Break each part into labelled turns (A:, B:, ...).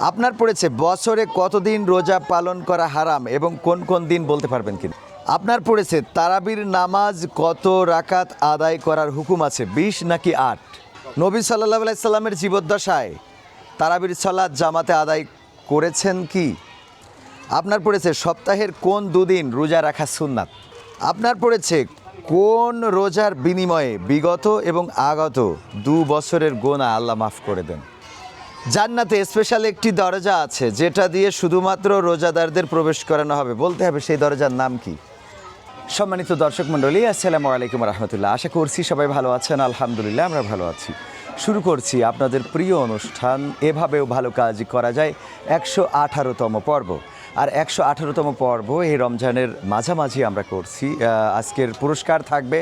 A: আপনার পড়েছে, বছরে কতদিন রোজা পালন করা হারাম এবং কোন কোন দিন বলতে পারবেন কি আপনার পড়েছে, তারাবির নামাজ কত রাকাত আদায় করার হুকুম আছে, বিশ নাকি আট? নবী সাল্লাহ আলাইসাল্লামের জীবদ্দশায় তারাবির সালাদ জামাতে আদায় করেছেন কি? আপনার পড়েছে, সপ্তাহের কোন দুদিন রোজা রাখা সুন্নাত? আপনার পড়েছে, কোন রোজার বিনিময়ে বিগত এবং আগত দু বছরের গোনা আল্লাহ মাফ করে দেন। জান্নাতে স্পেশাল একটি দরজা আছে, যেটা দিয়ে শুধুমাত্র রোজাদারদের প্রবেশ করানো হবে। বলতে হবে সেই দরজার নাম কি? সম্মানিত দর্শক মণ্ডলী, আসসালামু আলাইকুম রহমতুল্লাহ। আশা করছি সবাই ভালো আছেন, আলহামদুলিল্লাহ, আমরা ভালো আছি। শুরু করছি আপনাদের প্রিয় অনুষ্ঠান, এভাবেও ভালো কাজ করা যায়, একশো আঠারোতম পর্ব। আর একশো আঠারোতম পর্ব, এই রমজানের মাঝামাঝি আমরা করছি। আজকের পুরস্কার থাকবে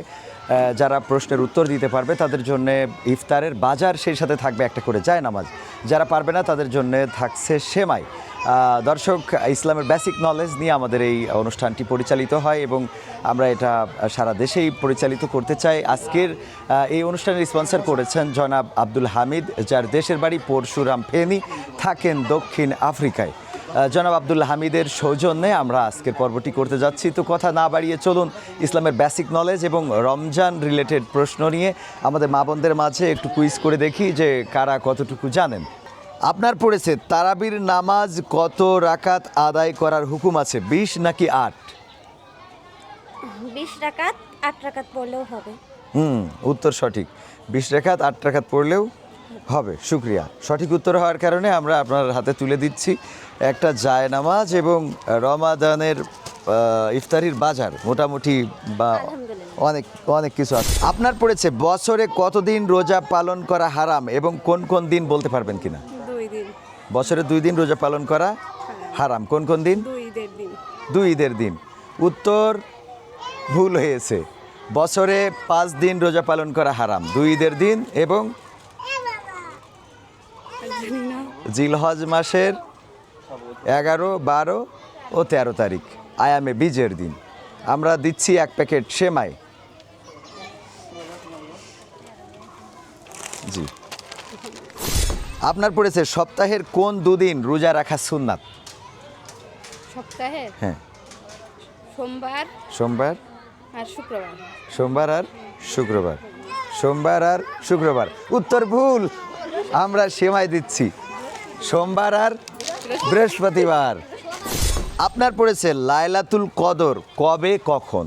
A: যারা প্রশ্নের উত্তর দিতে পারবে, তাদের জন্য ইফতারের বাজার সেই সাথে থাকবে একটা করে যায় নামাজ যারা পারবে না, তাদের জন্য থাকছে সেমাই। দর্শক, ইসলামের বেসিক নলেজ নিয়ে আমাদের এই অনুষ্ঠানটি পরিচালিত হয় এবং আমরা এটা সারা দেশেই পরিচালিত করতে চাই। আজকের এই অনুষ্ঠানের স্পন্সর করেছেন জনাব আব্দুল হামিদ, যার দেশের বাড়ি পরশুরাম ফেনী, থাকেন দক্ষিণ আফ্রিকায়। জনাব আব্দুল হামিদের সৌজন্যে আমরা আজকের পর্বটি করতে যাচ্ছি। তো কথা না বাড়িয়ে চলুন ইসলামের বেসিক নলেজ এবং রমজান রিলেটেড প্রশ্ন নিয়ে আমাদের মা বোনদের মাঝে একটু কুইজ করে দেখি যে কারা কতটুকু জানেন। আপনার পড়েছে তারাবির নামাজ কত রাকাত আদায় করার হুকুম আছে? বিশ নাকি আট?
B: বিশ রাকাত আট রাকাত পড়লেও হবে।
A: হুম উত্তর সঠিক। বিশ রেখাত আট রেখাত পড়লেও হবে শুক্রিয়া। সঠিক উত্তর হওয়ার কারণে আমরা আপনার হাতে তুলে দিচ্ছি একটা জায় নামাজ এবং রমাদানের ইফতারির বাজার মোটামুটি বা অনেক অনেক কিছু আছে। আপনার পড়েছে বছরে কতদিন রোজা পালন করা হারাম এবং কোন কোন দিন বলতে পারবেন কিনা? বছরে দুই দিন রোজা পালন করা হারাম। কোন কোন দিন?
C: দুই ঈদের দিন।
A: দুই ঈদের দিন। উত্তর ভুল হয়েছে। বছরে পাঁচ দিন রোজা পালন করা হারাম। দুই ঈদের দিন এবং জিলহজ মাসের এগারো বারো ও তেরো তারিখ আয়ামে বীজের দিন। আমরা দিচ্ছি এক প্যাকেট সেমাই। জি। আপনার পড়েছে সপ্তাহের কোন দুদিন রোজা রাখা সুন্নাত?
C: সপ্তাহে
A: হ্যাঁ।
C: সোমবার
A: সোমবার?
C: আর শুক্রবার।
A: সোমবার আর শুক্রবার। সোমবার আর শুক্রবার। উত্তর ভুল আমরা সেমাই দিচ্ছি। সোমবার আর বৃহস্পতিবার। আপনার পড়েছে লাইলাতুল কদর কবে কখন?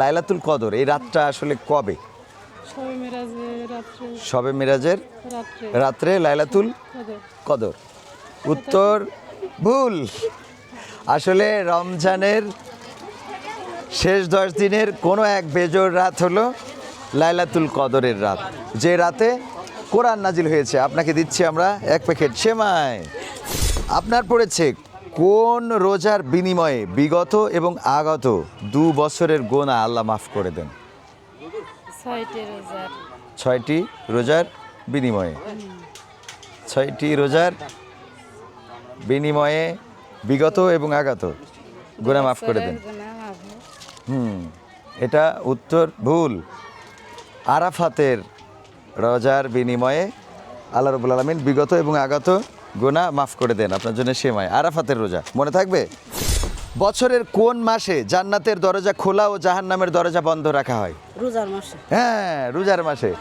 A: লাইলাতুল কদর এই রাতটা আসলে কবে?
C: সবে
A: সবে মিরাজের
C: রাত্রে
A: লাইলাতুল
C: কদর।
A: কদর। উত্তর ভুল। আসলে রমজানের শেষ দশ দিনের কোনো এক বেজোর রাত হলো লাইলাতুল কদরের রাত। যে রাতে কোরআন নাজিল হয়েছে আপনাকে দিচ্ছি আমরা এক প্যাকেট সেমাই। আপনার পড়েছে কোন রোজার বিনিময়ে বিগত এবং আগত দু বছরের গোনা আল্লাহ মাফ করে দেন।
C: ছয়টি রোজার।
A: ছয়টি রোজার বিনিময়ে। ছয়টি রোজার বিনিময়ে বিগত এবং আগত। গুণা মাফ করে দেন। হুম, এটা উত্তর ভুল। আরাফাতের রোজার বিনিময়ে আল্লাহ রবুল আলমিন বিগত এবং আগত গোনা মাফ করে দেন। আপনার জন্য সেমাই। আরাফাতের রোজা। মনে থাকবে? বছরের কোন মাসে জান্নাতের দরজা খোলা ও জাহান্নামের দরজা বন্ধ রাখা হয়?
D: রোজার মাসে।
A: হ্যাঁ রোজার মাসে।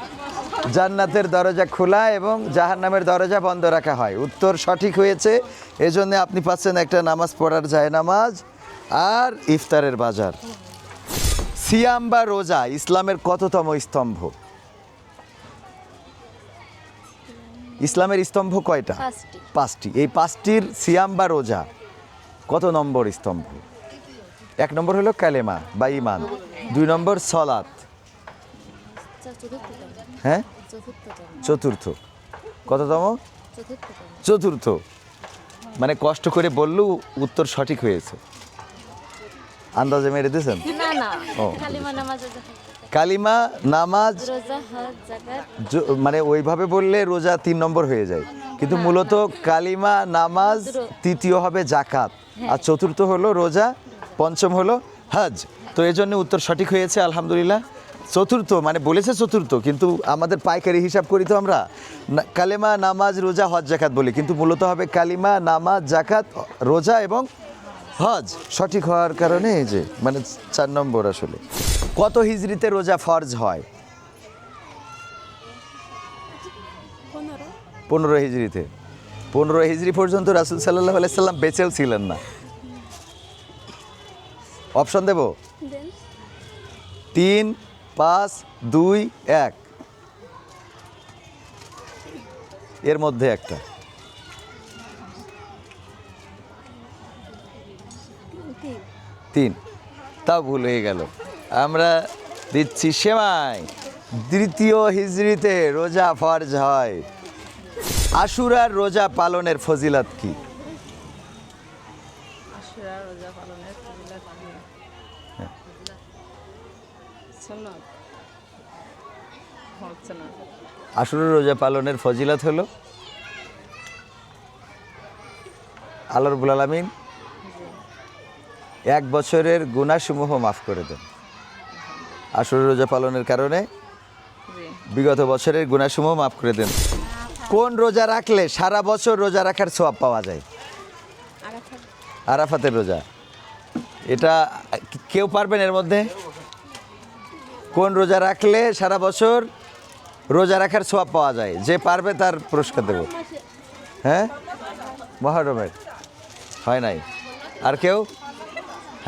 A: জান্নাতের দরজা খোলা এবং জাহান্নামের দরজা বন্ধ রাখা হয়। উত্তর সঠিক হয়েছে। এজন্য আপনি পাচ্ছেন একটা নামাজ পড়ার যায় নামাজ আর ইফতারের বাজার। সিয়াম বা রোজা ইসলামের কততম স্তম্ভ? ইসলামের স্তম্ভ কয়টা?
B: পাঁচটি।
A: পাঁচটি। এই পাঁচটির সিয়াম বা রোজা কত নম্বর স্তম্ভ? এক নম্বর হলো কালেমা বা ইমান দুই নম্বর সলাত। হ্যাঁ? চতুর্থ। কততম? চতুর্থ। মানে কষ্ট করে বললেও উত্তর সঠিক হয়েছে। আন্দাজে মেরে দিয়েছেন?
B: না না।
A: ও।
B: কালিমা নামাজ
A: মানে ওইভাবে বললে রোজা তিন নম্বর হয়ে যায়। কিন্তু মূলত কালিমা নামাজ তৃতীয় হবে জাকাত আর চতুর্থ হলো রোজা পঞ্চম হলো হজ। তো এই জন্য উত্তর সঠিক হয়েছে আলহামদুলিল্লাহ। চতুর্থ মানে বলেছে চতুর্থ কিন্তু আমাদের পাইকারি হিসাব করি তো আমরা। কালেমা নামাজ রোজা হজ জাকাত বলি। কিন্তু মূলত হবে কালিমা নামাজ জাকাত রোজা এবং হজ? সঠিক হওয়ার কারণে এই যে মানে চার নম্বর আসলে। কত হিজড়িতে রোজা ফরজ হয়?
B: পনেরো।
A: হিজড়িতে। পনেরো হিজড়ি পর্যন্ত রাসুল সাল্লাহ আলাইসাল্লাম বেঁচেও ছিলেন না। অপশন দেব? তিন পাঁচ দুই এক। এর মধ্যে একটা
B: তিন
A: তিন। তাও ভুল হয়ে গেল। আমরা দিচ্ছি সেমাই। দ্বিতীয় হিজড়িতে রোজা ফরজ হয়। আশুরার রোজা পালনের ফজিলত কি? আশুরার রোজা পালনের ফজিলত হলো আল্লাহ রবুল আলমিন এক বছরের গুণাসমূহ মাফ করে দেন। আশুরের রোজা পালনের কারণে বিগত বছরের গুণাসমূহ মাফ করে দেন। কোন রোজা রাখলে সারা বছর রোজা রাখার সোয়াব পাওয়া যায়? আরাফাতের রোজা। এটা কেউ পারবেন এর মধ্যে? কোন রোজা রাখলে সারা বছর রোজা রাখার সোয়াব পাওয়া যায়? যে পারবে তার পুরস্কার দেব। হ্যাঁ? মহরমের। হয় নাই। আর কেউ?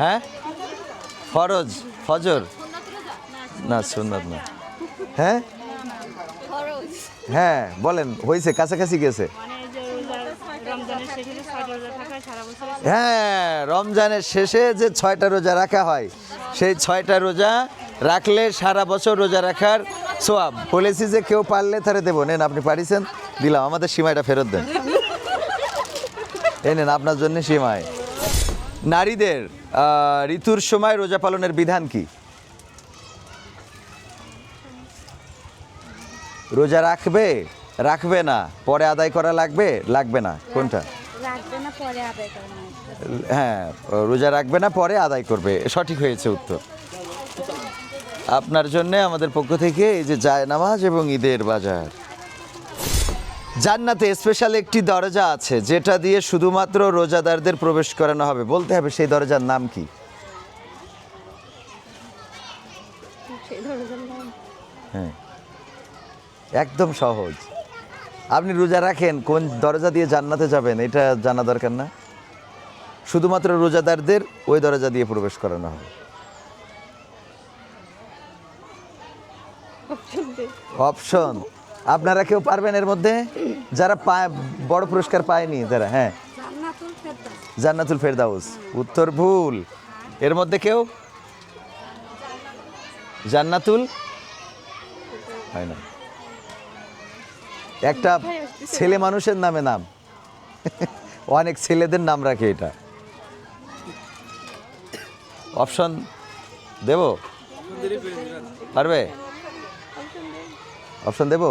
A: হ্যাঁ? ফরজ, ফজর? না, সুন্নত না। হ্যাঁ? হ্যাঁ বলেন হয়েছে কাছাকাছি গেছে। হ্যাঁ রমজানের শেষে যে ছয়টা রোজা রাখা হয়, সেই ছয়টা রোজা রাখলে সারা বছর রোজা রাখার সোয়াব। বলেছি যে কেউ পারলে তারে দেবো। নেন, আপনি পারিছেন? দিলাম, আমাদের সীমাইটা ফেরত দেন। এই নেন, আপনার জন্য সীমায়। নারীদের ঋতুর সময় রোজা পালনের বিধান কি? রোজা রাখবে? রাখবে না। পরে আদায় করা লাগবে? লাগবে না। কোনটা? হ্যাঁ রোজা রাখবে না পরে আদায় করবে। সঠিক হয়েছে উত্তর। আপনার জন্য আমাদের পক্ষ থেকে এই যে জায় নামাজ এবং ঈদের বাজার। জান্নাতে স্পেশাল একটি দরজা আছে যেটা দিয়ে শুধুমাত্র রোজাদারদের প্রবেশ করানো হবে। বলতে হবে সেই দরজার নাম কি? হ্যাঁ। একদম সহজ। আপনি রোজা রাখেন কোন দরজা দিয়ে জান্নাতে যাবেন এটা জানা দরকার না। শুধুমাত্র রোজাদারদের ওই দরজা দিয়ে প্রবেশ করানো হবে। অপশন আপনারা কেউ পারবেন এর মধ্যে? যারা পায় বড় পুরস্কার পায়নি তারা হ্যাঁ।
B: জান্নাতুল ফেরদাউস।
A: জান্নাতুল ফেরদাউস উত্তর ভুল। এর মধ্যে কেউ? জান্নাতুল? হয় না। একটা ছেলে মানুষের নামে নাম। অনেক ছেলেদের নাম রাখে এটা। অপশন দেব? পারবে? অপশন দেব?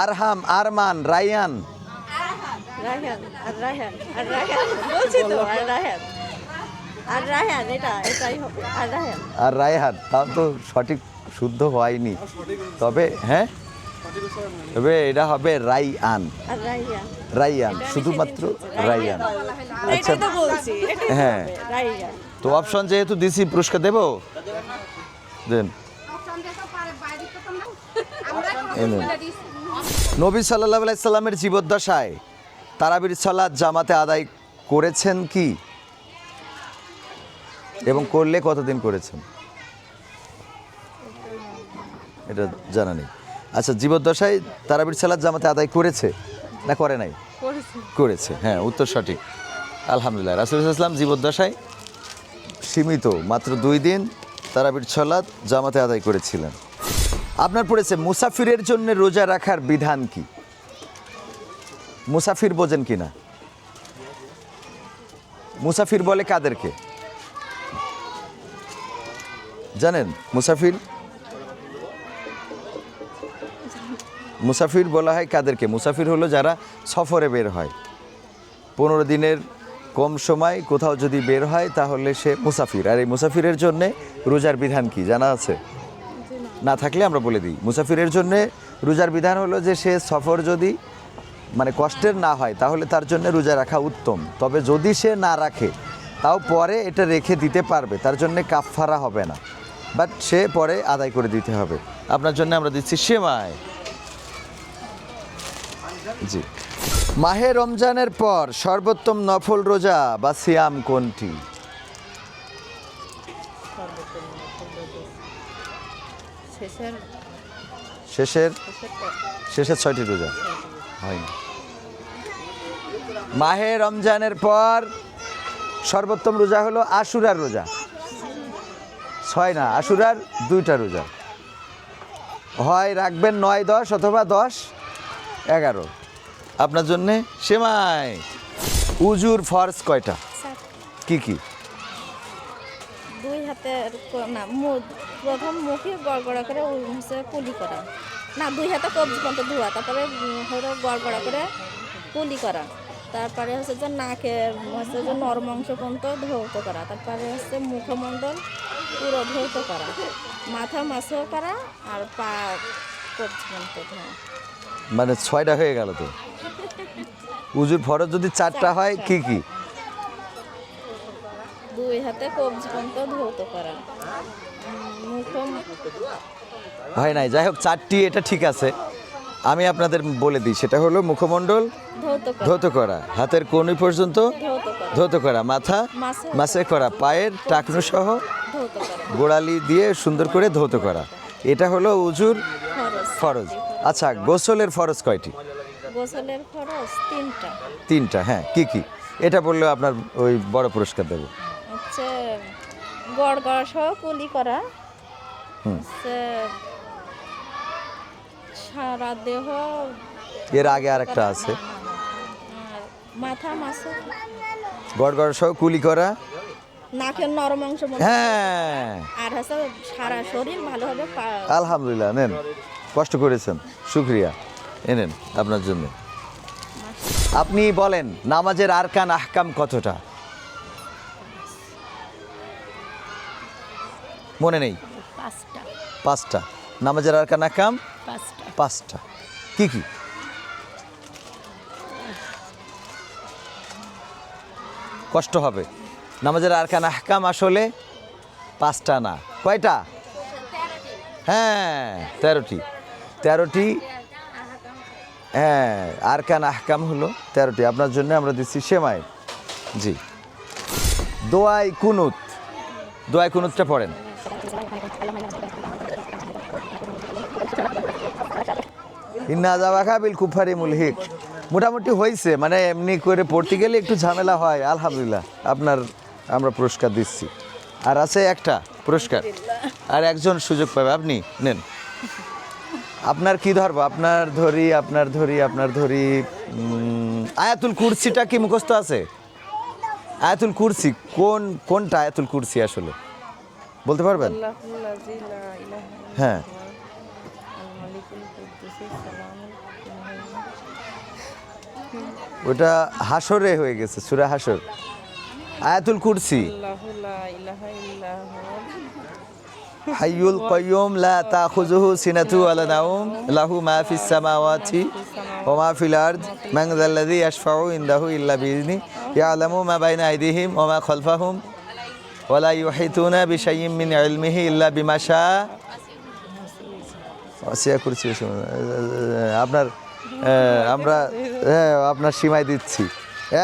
A: আরহাম আরমান রায়ান।
B: আর রায়হান আর রায়হান বলছি তো আর রায়হান আর রায়হান এটা এটাই হবে আর রায়হান
A: আর রায়হান তাও তো সঠিক শুদ্ধ হয়নি। তবে হ্যাঁ? তবে এটা হবে রাইয়ান রাইয়ান শুধুমাত্র রাইয়ান আচ্ছা
B: এটাই তো বলছি এটাই তো
A: হ্যাঁ। তো অপশন যেহেতু দিছি পুরস্কার দেব? দেন। নবী সাল্লাহ আলাইসাল্লামের জীবদ্দশায় তারাবির সালাদ জামাতে আদায় করেছেন কি? এবং করলে কতদিন করেছেন? এটা জানা নেই। আচ্ছা জীবদ্দশায় তারাবির সালাদ জামাতে আদায় করেছে না করে নাই?
C: করেছি।
A: করেছে হ্যাঁ উত্তর সঠিক। আলহামদুলিল্লাহ রাসুল ইসলাম জীবদ্দশায় সীমিত, মাত্র দুই দিন তারাবির ছলাদ জামাতে আদায় করেছিলেন। আপনার পড়েছে, মুসাফিরের জন্য রোজা রাখার বিধান কি? মুসাফির বোঝেন কি না মুসাফির বলে কাদেরকে? জানেন, মুসাফির? মুসাফির বলা হয় কাদেরকে? মুসাফির হলো যারা সফরে বের হয়। পনেরো দিনের কম সময় কোথাও যদি বের হয় তাহলে সে মুসাফির। আর এই মুসাফিরের জন্যে রোজার বিধান কি জানা আছে? না থাকলে আমরা বলে দিই। মুসাফিরের জন্য রোজার বিধান হলো যে সে সফর যদি মানে কষ্টের না হয়, তাহলে তার জন্য রোজা রাখা উত্তম। তবে যদি সে না রাখে, তাও পরে এটা রেখে দিতে পারবে। তার জন্য কাফফারা হবে না। বাট সে পরে আদায় করে দিতে হবে। আপনার জন্য আমরা দিচ্ছি সেমায় জি। মাহে রমজানের পর সর্বোত্তম নফল রোজা বা সিয়াম কোনটি?
B: শেষের
A: শেষের? শেষের ছয়টি রোজা। হয়নি। মাহে রমজানের পর সর্বোত্তম রোজা হলো আশুরার রোজা। ছয় না আশুরার দুইটা রোজা। হয় রাখবেন নয় দশ অথবা দশ এগারো। আপনার জন্যে? সেমাই। উজুর ফর্স কয়টা? কি কি?
B: দুই হাতের না প্রথম মুখে গড়গড়া করে হচ্ছে কুলি করা। না দুই হাতে কবজি পর্যন্ত ধোয়া। তারপরে হলো গড়গড়া করে কুলি করা। তারপরে হচ্ছে যে নাকের হচ্ছে যে নরম অংশ পর্যন্ত ধৌত করা। তারপরে হচ্ছে মুখমণ্ডল পুরো ধৌত করা। মাথা মাসও করা আর পা কবজি পর্যন্ত ধোয়া।
A: মানে ছয়টা হয়ে গেল তো? উজুর ফরজ যদি চারটা হয় কি কি?
B: দুই হাতে কবজি পর্যন্ত ধৌত করা।
A: হয় নাই যাই হোক চারটি এটা ঠিক আছে। আমি আপনাদের বলে দিই সেটা হলো মুখমণ্ডল
B: ধৌত করা।
A: হাতের কনুই পর্যন্ত
B: ধৌত করা।
A: মাথা
B: মাসে
A: করা। পায়ের টাকনু সহ গোড়ালি দিয়ে সুন্দর করে ধৌত করা। এটা হলো উজুর ফরজ। আচ্ছা গোসলের ফরজ কয়টি?
B: গোসলের খরচ তিনটা।
A: তিনটা হ্যাঁ কি কি? এটা বললেও আপনার ওই বড় পুরস্কার দেবো।
B: হচ্ছে গড় গড় সহ কুলি করা।
A: হুম।
B: হচ্ছে সারা দেহ
A: এর আগে আর একটা আছে।
B: মাথা মাসে।
A: গড় গড় সহ কুলি করা।
B: নাকের নরম অংশ
A: হ্যাঁ।
B: আর হচ্ছে সারা শরীর ভালোভাবে পা-
A: আলহামদুলিল্লাহ নেন। কষ্ট করেছেন। শুক্রিয়া। এনেন আপনার জন্য। আপনি বলেন নামাজের আরকান আহকাম কতটা? মনে নেই?
B: পাঁচটা।
A: নামাজের আরকান আহকাম?
B: পাঁচটা।
A: পাঁচটা। কি কি? কষ্ট হবে। নামাজের আরকান আহকাম আসলে পাঁচটা না। কয়টা? হ্যাঁ তেরোটি। তেরোটি হ্যাঁ আর আরকান আহকাম হলো? তেরোটি, আপনার জন্য আমরা দিচ্ছি সেমাই। জি। দোয়াই কুনুত। দোয়াই কুনুতটা পড়েন। ইন্না জাবাখা বিল কুফারি মুলহিক। মোটামুটি হয়েছে মানে এমনি করে পড়তে গেলে একটু ঝামেলা হয়, আলহামদুলিল্লাহ। আপনার আমরা পুরস্কার দিচ্ছি। আর আছে একটা পুরস্কার। আর একজন সুযোগ পাবে, আপনি নেন। আপনার কি ধরবো আপনার ধরি আপনার ধরি আপনার ধরি আয়াতুল কুরসিটা কি মুখস্থ আছে? আয়াতুল কুরসি কোন কোনটা আয়াতুল কুরসি আসলে? বলতে পারবেন? হ্যাঁ। ওটা হাসরে হয়ে গেছে সুরা হাসর আয়াতুল কুরসি। হাইয়ুল কাইয়ুম লা তাখুযুহু সিনাতু ওয়ালা নাওম, লাহু মা ফিস সামাওয়াতি ওয়া মা ফিল আরদ, মান যাল্লাযী ইয়াশফাউ ইনদাহু ইল্লা বিইذনি ইয়ালামু মা বাইনা আইদিহিম ওয়া মা খালফাহুম, ওয়া লা ইউহিতুনা মিন ইলমিহি ইল্লা বিমা শা ওয়াসিয়া কুরসি আপনার আমরা হ্যাঁ আপনার সীমায় দিচ্ছি।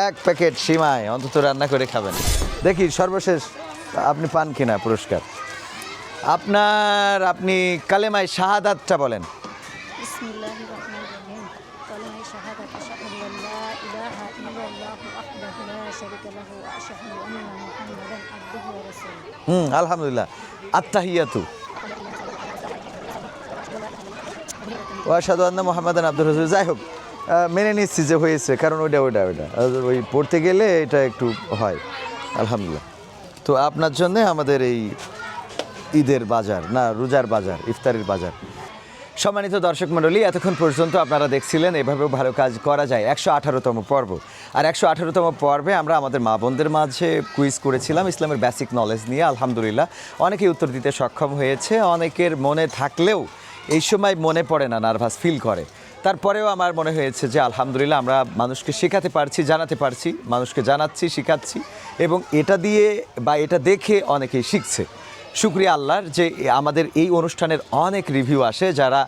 A: এক প্যাকেট সীমায় অন্তত রান্না করে খাবেন। দেখি, সর্বশেষ, আপনি পান কিনা পুরস্কার? আপনার আপনি কালেমায় শাহাদাতটা বলেন। হুম আলহামদুলিল্লাহ। আত্তাহিয়াতু। ওয়াশাদু আন্না মোহাম্মদান আব্দুল রসুল যাই হোক মেনে নিচ্ছি যে হয়েছে কারণ ওইটা ওইটা ওইটা। ওই পড়তে গেলে এটা একটু হয়। আলহামদুলিল্লাহ। তো আপনার জন্য আমাদের এই ঈদের বাজার, না, রোজার বাজার, ইফতারির বাজার। সম্মানিত দর্শক মণ্ডলী, এতক্ষণ পর্যন্ত আপনারা দেখছিলেন, এভাবেও ভালো কাজ করা যায়, একশো আঠারোতম পর্ব। আর একশো আঠারোতম পর্বে আমরা আমাদের মা বোনদের মাঝে কুইজ করেছিলাম, ইসলামের বেসিক নলেজ নিয়ে, আলহামদুলিল্লাহ। অনেকেই উত্তর দিতে সক্ষম হয়েছে, অনেকের মনে থাকলেও এই সময় মনে পড়ে না নার্ভাস ফিল করে। তারপরেও আমার মনে হয়েছে যে, আলহামদুলিল্লাহ, আমরা মানুষকে শেখাতে পারছি, জানাতে পারছি, মানুষকে জানাচ্ছি, শেখাচ্ছি, এবং এটা দিয়ে বা এটা দেখে অনেকেই শিখছে। শুক্রিয়া আল্লাহর যে আমাদের এই অনুষ্ঠানের অনেক রিভিউ আসে, যারা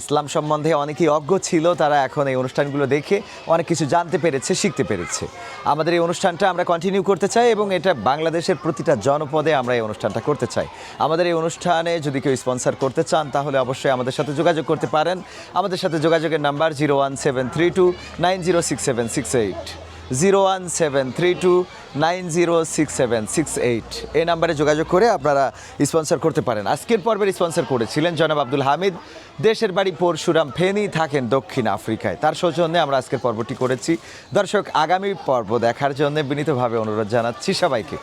A: ইসলাম সম্বন্ধে অনেকেই অজ্ঞ ছিল, তারা এখন এই অনুষ্ঠানগুলো দেখে অনেক কিছু জানতে পেরেছে, শিখতে পেরেছে। আমাদের এই অনুষ্ঠানটা আমরা কন্টিনিউ করতে চাই এবং এটা বাংলাদেশের প্রতিটা জনপদে আমরা এই অনুষ্ঠানটা করতে চাই। আমাদের এই অনুষ্ঠানে যদি কেউ স্পন্সর করতে চান, তাহলে অবশ্যই আমাদের সাথে যোগাযোগ করতে পারেন। আমাদের সাথে যোগাযোগের number zero one seven three two nine zero six seven six eight zero one seven three two nine zero six seven six eight. এই নাম্বারে যোগাযোগ করে আপনারা স্পন্সর করতে পারেন। আজকের পর্বের স্পন্সর করেছিলেন জনাব আব্দুল হামিদ। দেশের বাড়ি পরশুরাম ফেনী থাকেন দক্ষিণ আফ্রিকায়। তার সৌজন্যে আমরা আজকের পর্বটি করেছি। দর্শক, আগামী পর্ব দেখার জন্য বিনীতভাবে অনুরোধ জানাচ্ছি সবাইকে।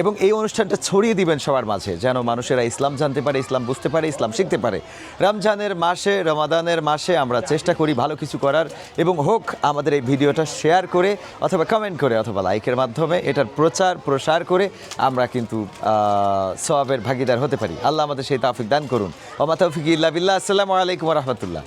A: এবং এই অনুষ্ঠানটা ছড়িয়ে দিবেন সবার মাঝে, যেন মানুষেরা ইসলাম জানতে পারে, ইসলাম বুঝতে পারে, ইসলাম শিখতে পারে। রমজানের মাসে, রমাদানের মাসে আমরা চেষ্টা করি ভালো কিছু করার। এবং হোক, আমাদের এই ভিডিওটা শেয়ার করে অথবা কমেন্ট করে অথবা লাইকের মাধ্যমে এটার প্রচার, প্রসার করে আমরা কিন্তু সবাবের ভাগিদার হতে পারি। আল্লাহ আমাদের সেই তাফিক দান করুন। ওমা তৌফিক ইল্লা বিল্লাহ। আসসালামু আলাইকুম রহমতুল্লাহ।